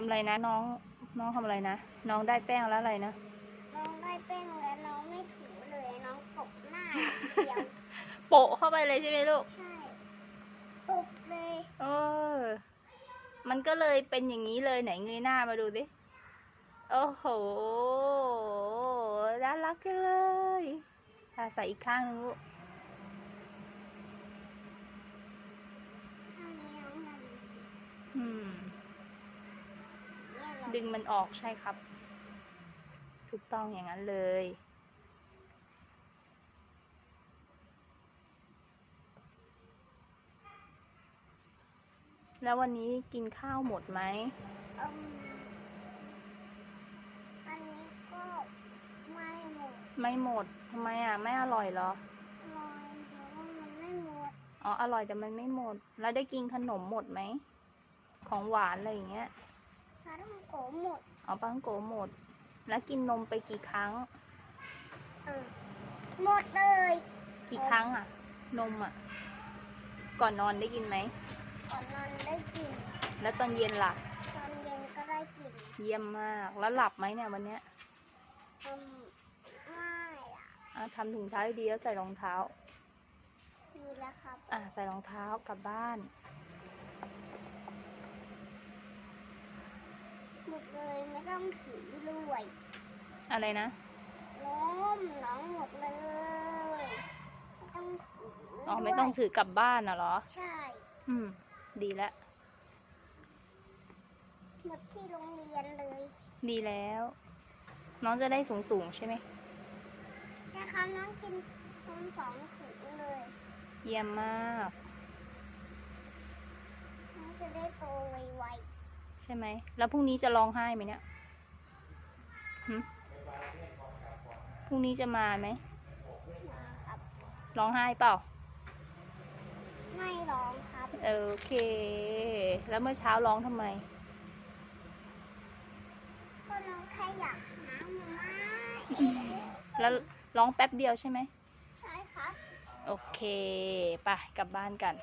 ำอะไรนะน้องน้องทำอะไรนะ น้องได้แป้งแล้วอะไรนะ น้องได้แป้งแล้วน้องไม่ถูเลยน้องตบหน้าอย่างเดียว โปะเข้าไปเลยใช่ไหมลูก ใช่ตบเลยเออ มันก็เลยเป็นอย่างนี้เลยไหนเงยหน้ามาดูดิ โอ้โห น่ารักจังเลยอะใส่อีกข้างหนึงลูก เท่านี้น้องมัน อืม เนี่ยเหรอ ดึงมันออกใช่ครับ ถูกต้องอย่างนั้นเลย แล้ววันนี้กินข้าวหมดไหมอืมอันนี้ก็ไม่หมด ไม่หมดทำไมอะ ไม่อร่อยเหรอลอยแต่ว่ามันไม่หมด อ๋อ อร่อยแต่มันไม่หมด แล้วได้กินขนมหมดไหม ของหวานอะไรอย่างเงี้ย ถ้าต้องโกหมด เอาปังโกหมด แล้วกินนมไปกี่ครั้ง เออ หมดเลย กี่ครั้งอะ นมอะ ก่อนนอนได้กินไหม ก่อนนอนได้กิน แล้วตอนเย็นล่ะ ตอนเย็นก็ได้กิน เยี่ยมมาก แล้วหลับไหมเนี่ยวันเนี้ยอืมไม่อะอะทำถุงเท้าให้ดีแล้วใส่รองเท้าดีแล้วครับ อะใส่รองเท้ากลับบ้านห มดเลยไม่ต้องถือด้วยอะไรนะล้มน้องหมดเลยไม่ต้องถืออ๋อไม่ต้องด้วยถือกลับบ้านน่ะเหรอ ใช่ อืม ดีแล้วหมดที่โรงเรียนเลย ดีแล้ว น้องจะได้สูงสูงๆใช่ไหมใช่ครับน้องกินนมสองถุงเลย เยี่ยมมาก น้องจะได้โตไว ใช่ไหม แล้วพรุ่งนี้จะร้องไห้ไหมเนี่ยหึพรุ่งนี้จะมาไหมๆนะครับร้องไห้เปล่า ไม่ร้องครับโอเค แล้วเมื่อเช้าร้องทำไม ก็น้องแค่อยากหามาม่าแล้วร้องแป๊บเดียวใช่ไหม ใช่ครับ โอเค ไปกลับบ้านกัน